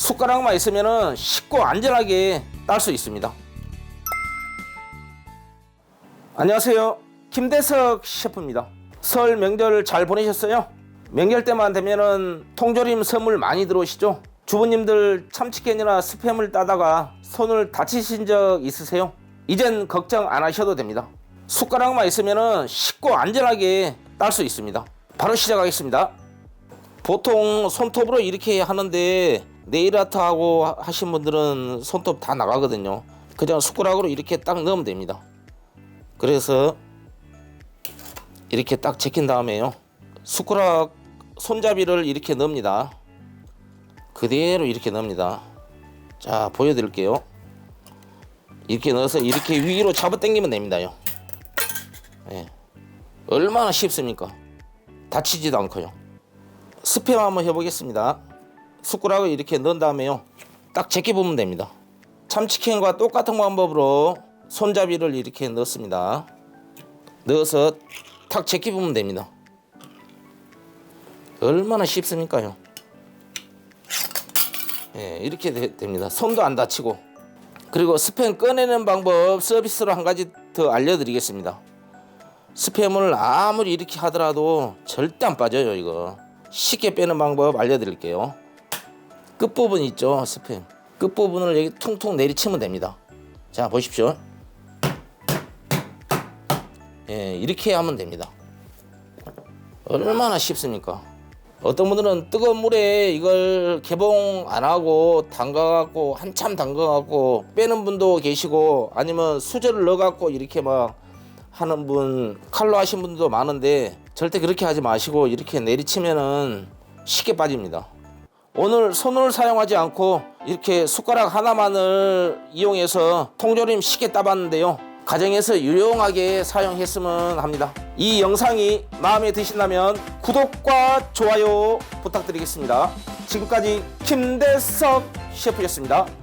숟가락만 있으면 쉽고 안전하게 딸 수 있습니다. 안녕하세요. 김대석 셰프입니다. 설 명절 잘 보내셨어요? 명절 때만 되면은 통조림 선물 많이 들어오시죠? 주부님들 참치캔이나 스팸을 따다가 손을 다치신 적 있으세요? 이젠 걱정 안 하셔도 됩니다. 숟가락만 있으면은 쉽고 안전하게 딸 수 있습니다. 바로 시작하겠습니다. 보통 손톱으로 이렇게 하는데 네일 아트 하고 하신 분들은 손톱 다 나가거든요. 그냥 숟가락으로 이렇게 딱 넣으면 됩니다. 그래서 이렇게 딱 제낀 다음에요. 숟가락 손잡이를 이렇게 넣습니다. 그대로 이렇게 넣습니다. 자, 보여드릴게요. 이렇게 넣어서 이렇게 위로 잡아 당기면 됩니다요. 예. 얼마나 쉽습니까? 다치지도 않고요. 스팸 한번 해보겠습니다. 숟가락을 이렇게 넣은 다음에요. 딱 제껴 보면 됩니다. 참치캔과 똑같은 방법으로 손잡이를 이렇게 넣습니다. 넣어서 탁 제껴 보면 됩니다. 얼마나 쉽습니까요? 예, 이렇게 되- 됩니다. 손도 안 다치고. 그리고 스팸 꺼내는 방법 서비스로 한 가지 더 알려드리겠습니다. 스팸을 아무리 이렇게 하더라도 절대 안 빠져요 이거 쉽게 빼는 방법 알려드릴게요 끝부분 있죠 스팸. 끝부분을 여기 퉁퉁 내리치면 됩니다. 자 보십시오. 예 이렇게 하면 됩니다. 얼마나 쉽습니까? 어떤 분들은 뜨거운 물에 이걸 개봉 안 하고 담가갖고 한참 담가갖고 빼는 분도 계시고 아니면 수저를 넣어갖고 이렇게 막 하는 분 칼로 하신 분들도 많은데 절대 그렇게 하지 마시고 이렇게 내리치면은 쉽게 빠집니다. 오늘 손을 사용하지 않고 이렇게 숟가락 하나만을 이용해서 통조림 쉽게 따봤는데요. 가정에서 유용하게 사용했으면 합니다. 이 영상이 마음에 드신다면 구독과 좋아요 부탁드리겠습니다. 지금까지 김대석 셰프였습니다.